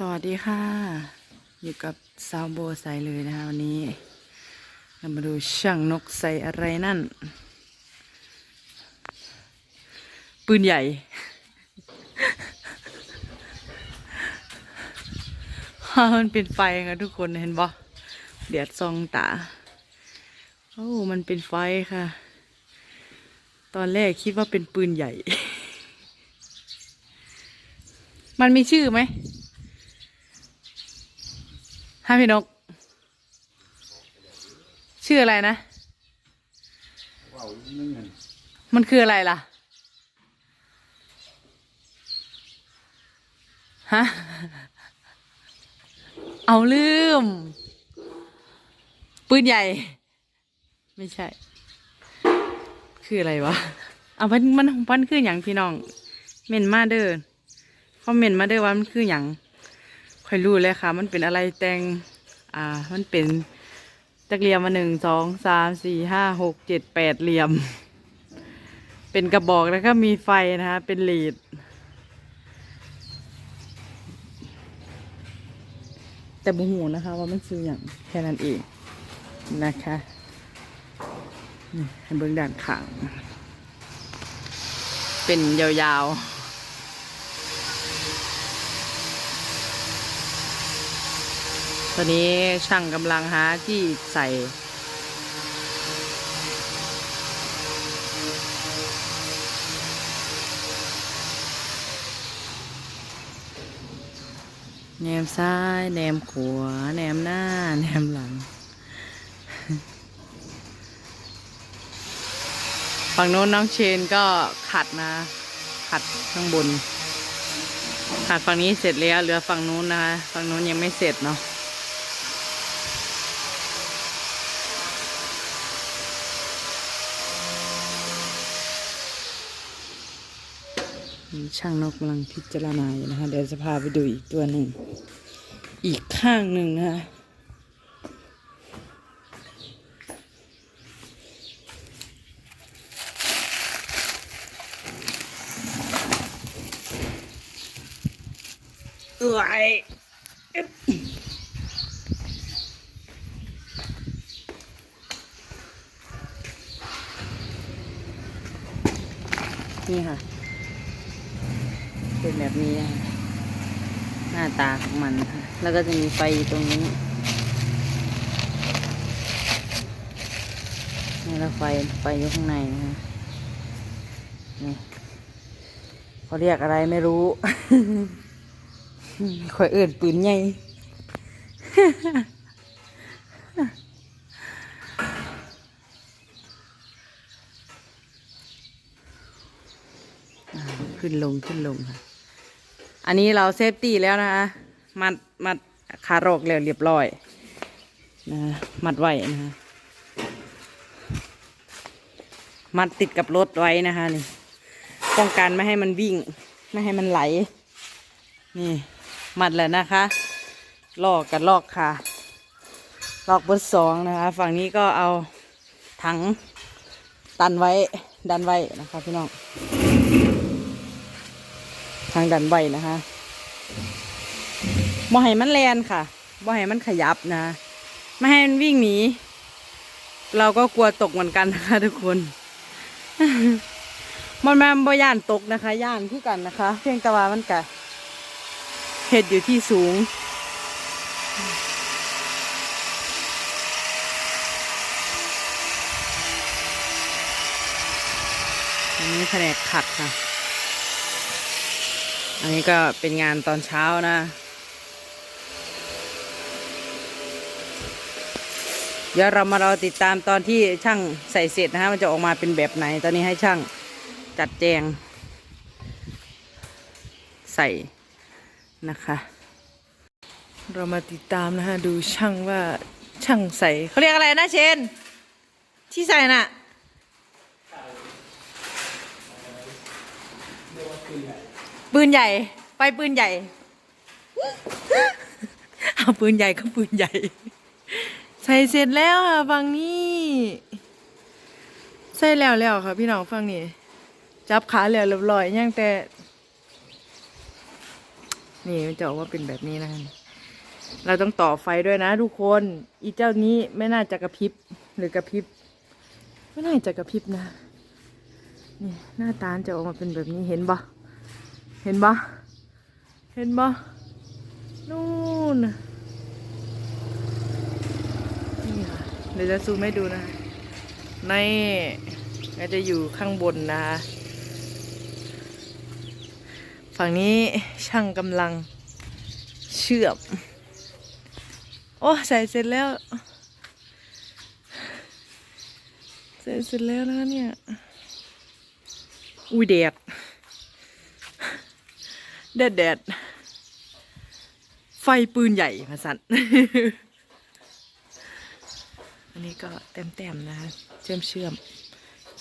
สวัสดีค่ะ อยู่กับซาวโบใส่เลยนะคะวันนี้ เรามาดูช่างนกใส่อะไรนั่น ปืนใหญ่ มันเป็นไฟค่ะทุกคนเห็นบ่เดียดซองตา โอ้ มันเป็นไฟค่ะ ตอนแรกคิดว่าเป็นปืนใหญ่ มันมีชื่อไหม ฮะพี่นก ชื่ออะไรนะ มันคืออะไรล่ะ ฮะ เอาลืม ปืนใหญ่ ไม่ใช่ คืออะไรวะ เอามันมันมันคืออย่างพี่น้อง เม่นมาเด้อคอมเมนมาเด้อว่ามันคืออย่าง ค่อยรู้เลยค่ะ มันเป็นอะไรแตงอ่า มันเป็นจักเหลี่ยมมาหนึ่งสองสามสี่ห้าหกเจ็ดแปดเหลี่ยม เป็นกระบอกแล้วก็มีไฟนะคะ เป็นหลีดแต่บุหูนะคะ ว่ามันซื้ออย่างแค่นั้นเองนะคะนี่ให้เบื้องด้านข้าง เป็นยาวๆ ตอนนี้ช่างกำลังหาที่ใส่แนมซ้ายแนมขวาแนมหน้าแนมหลัง ฝั่งโน้นน้องเชนก็ขัดนะขัดข้างบนขัดฝั่งนี้เสร็จแล้วเหลือฝั่งนู้นนะคะฝั่งนู้นยังไม่เสร็จเนาะ ช่างนกกำลังพิจารณาอยู่นะคะ เดี๋ยวจะพาไปดูอีกตัวหนึ่ง อีกข้างหนึ่งนะคะเอ้ยนี่ค่ะ เป็นแบบนี้หน้าตาของมันค่ะ แล้วก็จะมีไฟตรงนี้นี่แล้วไฟไฟอยู่ข้างในนะคะนี่เขาเรียกอะไรไม่รู้ข่อยเอื่นปืนใหญ่ขึ้นลงขึ้นลงค่ะ อันนี้เราเซฟตี้แล้วนะคะมัดมัดคารอกแล้วเรียบร้อยนะมัดไว้นะคะมัดติดกับรถไว้นะคะนี่ป้องกันไม่ให้มันวิ่ง ไม่ให้มันไหล นี่ มัดแล้วนะคะลอกกับลอกค่ะลอกบนสองนะคะ ฝั่งนี้ก็เอาถังตันไว้ดันไว้นะคะพี่น้อง ทางดันไว้นะคะบ่ให้มันแลนค่ะบ่ให้มันขยับนะไม่ให้มันวิ่งหนี เราก็กลัวตกเหมือนกันนะคะทุกคนมันแม่บ่ย่านตกนะคะย่านคือกันนะคะ เพียงแต่ว่ามันกะเห็ดอยู่ที่สูง อันนี้แผนกขัดค่ะ อันนี้ก็เป็นงานตอนเช้านะ เดี๋ยวเรามาเราติดตามตอนที่ช่างใส่เสร็จนะฮะ มันจะออกมาเป็นแบบไหน ตอนนี้ให้ช่างจัดแจง ใส่นะคะ เรามาติดตามนะฮะ ดูช่างว่าช่างใส่เขาเรียกอะไรนะเชน ที่ใส่น่ะ ปืนใหญ่ ไปปืนใหญ่ เอาปืนใหญ่ก็ปืนใหญ่ ใส่เสร็จแล้วค่ะฝั่งนี้ใส่แล้วแล้วค่ะพี่น้องฝั่งนี้ จับขาแล้วเรียบร้อยยังแต่นนี่มันจะออกว่าเป็นแบบนี้นะคะเราต้องต่อไฟด้วยนะทุกคน อีเจ้านี้ไม่น่าจะกระพริบหรือกระพริบ ไม่น่าจะกระพริบนะ นี่หน้าตาจะออกมาเป็นแบบนี้เห็นปะ เห็นปะเห็นปะนู่นนี่ค่ะเดี๋ยวจะซูมให้ดูนะในก็จะอยู่ข้างบนนะคะฝั่งนี้ช่างกำลังเชื่อม โอ้ใส่เสร็จแล้วเสร็จเสร็จแล้วนะเนี่ย อุ้ยแดด แดดแดดไฟปืนใหญ่มาสั่นอันนี้ก็เต็มๆนะคะเชื่อมเชื่อม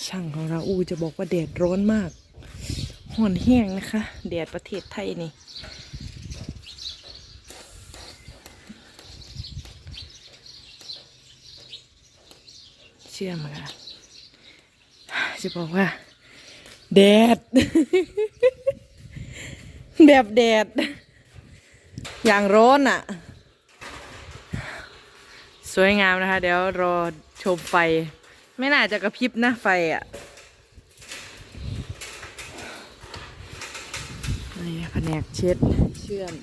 ช่างของเราอูจะบอกว่าแดดร้อนมากห่อนแห้งนะคะแดดประเทศไทยนี่เชื่อมค่ะจะบอกว่าแดด แบบแดด อย่างร้อนอะ สวยงามนะคะ เดี๋ยวรอชมไฟ ไม่น่าจะกระพริบนะไฟอะนี่แผนกเช็ดเชื่อม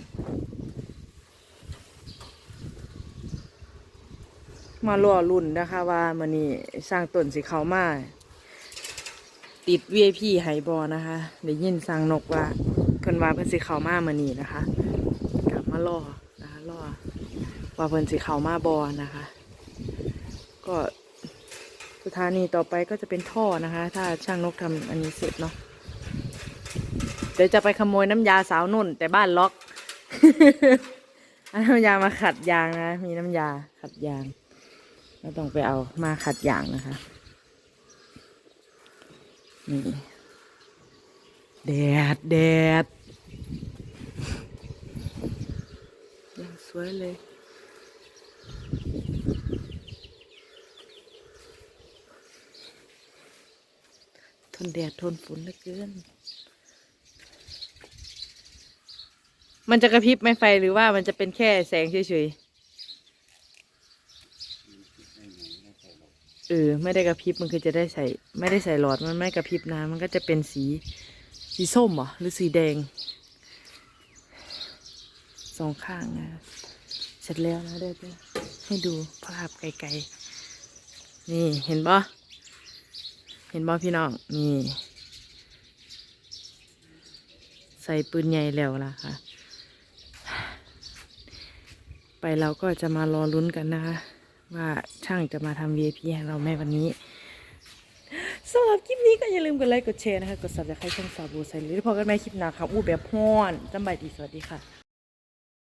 มาล่อรุ่นนะคะว่ามันนี่สร้างต้นสีเขาวมาติด VIP ไฮบอนะคะ ได้ยินสร้างนกว่า เพิ่นว่าเพิ่นสีเขาวมามานี่นะคะกลับมาล่อนะคะล่อว่าเพิ่นสีเขาวมาบอนะคะ ก็สถานีต่อไปก็จะเป็นท่อนะคะ ถ้าช่างนกทำอันนี้เสร็จเนาะเดี๋ยวจะไปขโมยน้ำยาสาวนุ่น แต่บ้านล็อกอาน้ำยามาขัดยางนะ มีน้ำยาขัดยางเราต้องไปเอามาขัดยางนะคะนี่ แดด แดด ยังสวยเลย ทนแดด ทนฝนเหลือเกิน มันจะกระพริบไหม่ไฟหรือว่ามันจะเป็นแค่แสงเฉยๆ เออ ไม่ได้กระพริบมันคือจะได้ใส่ ไม่ได้ใส่หลอดมันไม่กระพริบนะมันก็จะเป็นสี สีส้มเหรอหรือสีแดงสองข้างนะเสร็จแล้วนะเดี๋ยวจะให้ดูภาพไกลๆ นี่เห็นปะเห็นปะพี่น้อง นี่ ใส่ปืนใหญ่แล้วล่ะค่ะ ไปเราก็จะมารอลุ้นกันนะคะ ว่าช่างจะมาทำ VIP ให้เราไหมวันนี้ สำหรับคลิปนี้ก็อย่าลืมกดไลค์กดแชร์นะคะ กด subscribe ช่องสาบูไซเลยพอกันไหมคลิปหน้าค่ะอู้แบบฮ้อนจำบายดีสวัสดีค่ะ